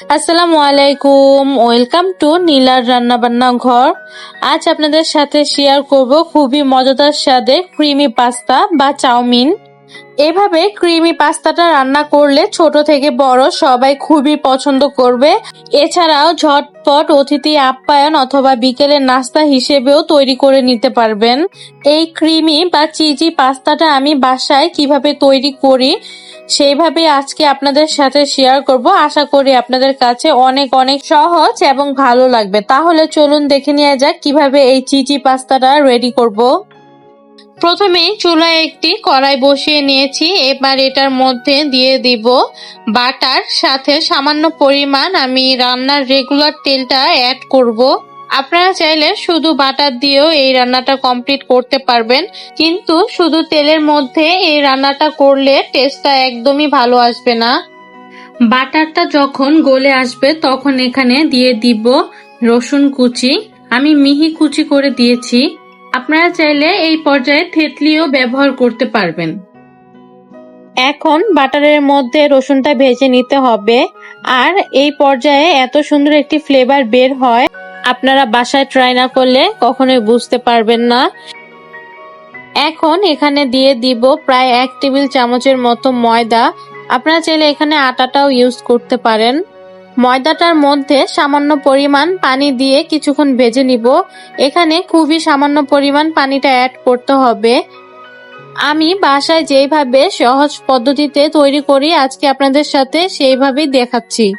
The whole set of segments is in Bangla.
আসসালামু আলাইকুম। ওয়েলকাম টু নীলার রান্নাবান্না ঘর। আজ আপনাদের সাথে শেয়ার করব খুবই মজাদার স্বাদে ক্রিমি পাস্তা বা চাউমিন। এভাবে ক্রিমি পাস্তাটা রান্না করলে ছোট থেকে বড় সবাই খুবই পছন্দ করবে। এছাড়াও ঝটপট অতিথি আপ্যায়ন অথবা বিকেলের নাস্তা হিসেবেও তৈরি করে নিতে পারবেন। এই ক্রিমি বা চিজি পাস্তাটা আমি বাসায় কীভাবে তৈরি করি সেইভাবে আজকে আপনাদের সাথে শেয়ার করব। আশা করি আপনাদের কাছে অনেক অনেক সহজ এবং ভালো লাগবে। তাহলে চলুন দেখে নেওয়া যাক কীভাবে এই চিচি পাস্তাটা রেডি করব। প্রথমেই চুলায় একটি কড়াই বসিয়ে নিয়েছি। এবার এটার মধ্যে দিয়ে দিব বাটার। সাথে সামান্য পরিমাণ আমি রান্নার রেগুলার তেলটা অ্যাড করব। আপনারা চাইলে শুধু বাটার দিয়েও এই রান্নাটা কমপ্লিট করতে পারবেন, কিন্তু শুধু তেলের মধ্যে এই রান্নাটা করলে টেস্টটা একদমই ভালো আসবে না। বাটারটা যখন গলে আসবে, তখন এখানে দিয়ে দিব রসুন কুচি। আমি মিহি কুচি করে দিয়েছি। আপনারা চাইলে এই পর্যায়ে থেতলিও ব্যবহার করতে পারবেন। এখন বাটারের মধ্যে রসুনটা ভেজে নিতে হবে। আর এই পর্যায়ে এত সুন্দর একটি ফ্লেভার বের হয়। আপনারা বাসায় ট্রাই না করলে কখনোই বুঝতে পারবেন না। এখন এখানে দিয়ে দিব প্রায় এক টেবিল চামচের মতো ময়দা। আপনারা চাইলে এখানে আটাটাও ইউজ করতে পারেন। ময়দাটার মধ্যে সামান্য পরিমাণ পানি দিয়ে কিছুক্ষণ ভেজে নিব। এখানে খুবই সামান্য পরিমাণ পানিটা অ্যাড করতে হবে। আমি বাসায় যেইভাবে সহজ পদ্ধতিতে তৈরি করি, আজকে আপনাদের সাথে সেইভাবেই দেখাচ্ছি।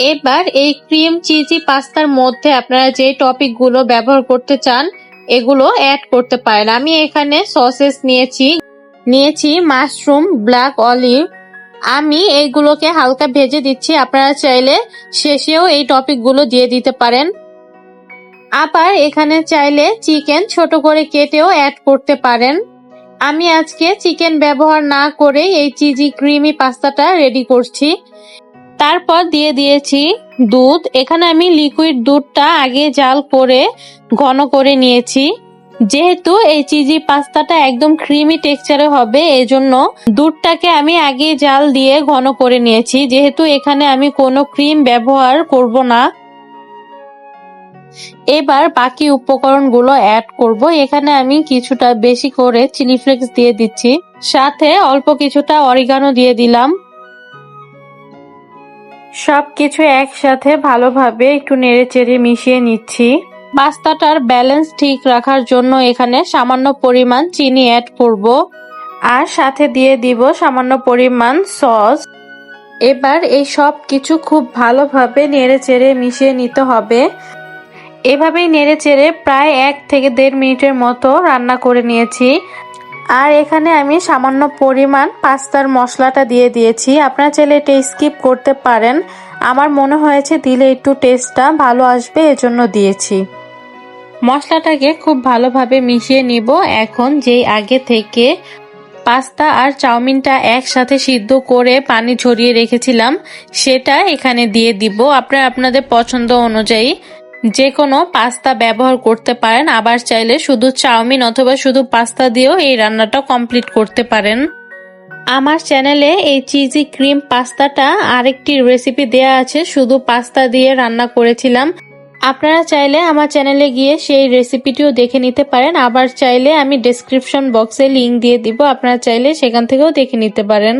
এবার এই ক্রিম চিজি পাস্তার মধ্যে আপনারা যে টপিকগুলো ব্যবহার করতে চান, এগুলো অ্যাড করতে পারেন। আমি এখানে সসেস নিয়েছি। নিয়েছি মাশরুম ব্ল্যাক অলিভ আমি এইগুলোকে হালকা ভেজে দিচ্ছি। আপনারা চাইলে শেষেও এই টপিকগুলো দিয়ে দিতে পারেন। আবার এখানে চাইলে চিকেন ছোট করে কেটেও অ্যাড করতে পারেন। আমি আজকে চিকেন ব্যবহার না করে এই চিজি ক্রিমি পাস্তাটা রেডি করছি। তারপর দিয়ে দিয়েছি দুধ। এখানে আমি লিকুইড দুধটা আগে জাল করে, ঘন করে নিয়েছি। যেহেতু এই চিজি পাস্তাটা একদম ক্রিমি টেক্সচারে হবে, এজন্য দুধটাকে আমি আগে জাল দিয়ে ঘন করে নিয়েছি। যেহেতু এখানে আমি কোনো ক্রিম ব্যবহার করব না। এবার বাকি উপকরণগুলো অ্যাড করব। এখানে আমি কিছুটা বেশি করে চিলি ফ্লেক্স দিয়ে দিচ্ছি। সাথে অল্প কিছুটা অরিগানো দিয়ে দিলাম। সবকিছু একসাথে ভালোভাবে একটু নেড়ে চেড়ে মিশিয়ে নিচ্ছি। পাস্তাটার ব্যালেন্স ঠিক রাখার জন্য এখানে সামান্য পরিমাণ চিনি অ্যাড করব। আর সাথে দিয়ে দিব সামান্য পরিমাণ সস। এবার এই সব কিছু খুব ভালোভাবে নেড়ে চেড়ে মিশিয়ে নিতে হবে। এভাবেই নেড়ে চেড়ে প্রায় এক থেকে দেড় মিনিটের মতো রান্না করে নিয়েছি। আর এখানে আমি সামান্য পরিমাণ পাস্তার মশলাটা দিয়ে দিয়েছি। আপনারা চাইলে এটা স্কিপ করতে পারেন। আমার মনে হয়েছে দিলে একটু টেস্টটা ভালো আসবে, এজন্য দিয়েছি। মশলাটাকে খুব ভালোভাবে মিশিয়ে নিব। এখন যেই আগে থেকে পাস্তা আর চাউমিনটা একসাথে সিদ্ধ করে পানি ঝরিয়ে রেখেছিলাম, সেটা এখানে দিয়ে দিব। আপনারা আপনাদের পছন্দ অনুযায়ী যে কোনো পাস্তা ব্যবহার করতে পারেন, আবার চাইলে শুধু চাউমিন অথবা শুধু পাস্তা দিয়েও এই রান্নাটা কমপ্লিট করতে পারেন। আমার চ্যানেলে এই চিজি ক্রিম পাস্তাটা আরেকটি রেসিপি দেয়া আছে, শুধু পাস্তা দিয়ে রান্না করেছিলাম। আপনারা চাইলে আমার চ্যানেলে গিয়ে সেই রেসিপিটিও দেখে নিতে পারেন, আবার চাইলে আমি ডেসক্রিপশন বক্সে লিংক দিয়ে দিব, আপনারা চাইলে সেখান থেকেও দেখে নিতে পারেন।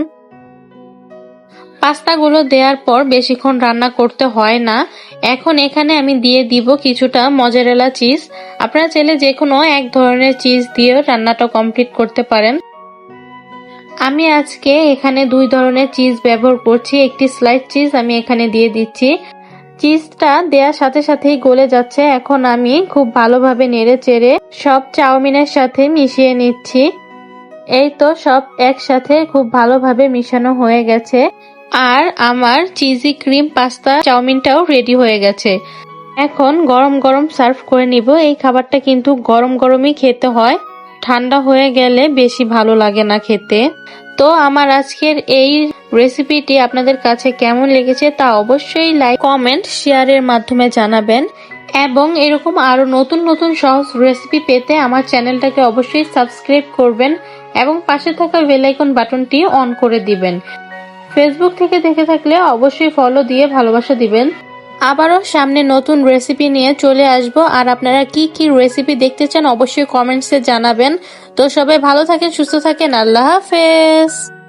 পাস্তাগুলো দেওয়ার পর বেশিক্ষণ রান্না করতে হয় না। এখন এখানে আমি দিয়ে দিব কিছুটা মজারেলা চিজ। আপনারা চাইলে যে কোনো এক ধরনের চিজ দিয়েও রান্নাটা কমপ্লিট করতে পারেন। আমি আজকে এখানে দুই ধরনের চিজ ব্যবহার করছি। একটি স্লাইস চিজ আমি এখানে দিয়ে দিচ্ছি। চিজটা দেওয়ার সাথে সাথেই গলে যাচ্ছে। এখন আমি খুব ভালোভাবে নেড়ে চেড়ে সব চাউমিনের সাথে মিশিয়ে নিচ্ছি। এই তো সব একসাথে খুব ভালোভাবে মিশানো হয়ে গেছে। আর আমার চিজি ক্রিম পাস্তা চাউমিনটাও রেডি হয়ে গেছে। এখন গরম গরম সার্ভ করে নিব। এই খাবারটা কিন্তু গরম গরমই খেতে হয়। ঠান্ডা হয়ে গেলে বেশি ভালো লাগে না খেতে। তো আমার আজকের এই রেসিপিটি আপনাদের কাছে কেমন লেগেছে তা অবশ্যই লাইক কমেন্ট শেয়ারের মাধ্যমে জানাবেন। এবং এরকম আরও নতুন নতুন সহজ রেসিপি পেতে আমার চ্যানেলটাকে অবশ্যই সাবস্ক্রাইব করবেন এবং পাশে থাকা বেলাইকন বাটনটি অন করে দিবেন। ফেসবুক থেকে দেখে থাকলে অবশ্যই ফলো দিয়ে ভালোবাসা দিবেন। আবারও সামনে নতুন রেসিপি নিয়ে চলে আসব। আর আপনারা কি কি রেসিপি দেখতে চান অবশ্যই কমেন্টসে জানাবেন। তো সবাই ভালো থাকেন, সুস্থ থাকেন। আল্লাহ হাফেজ।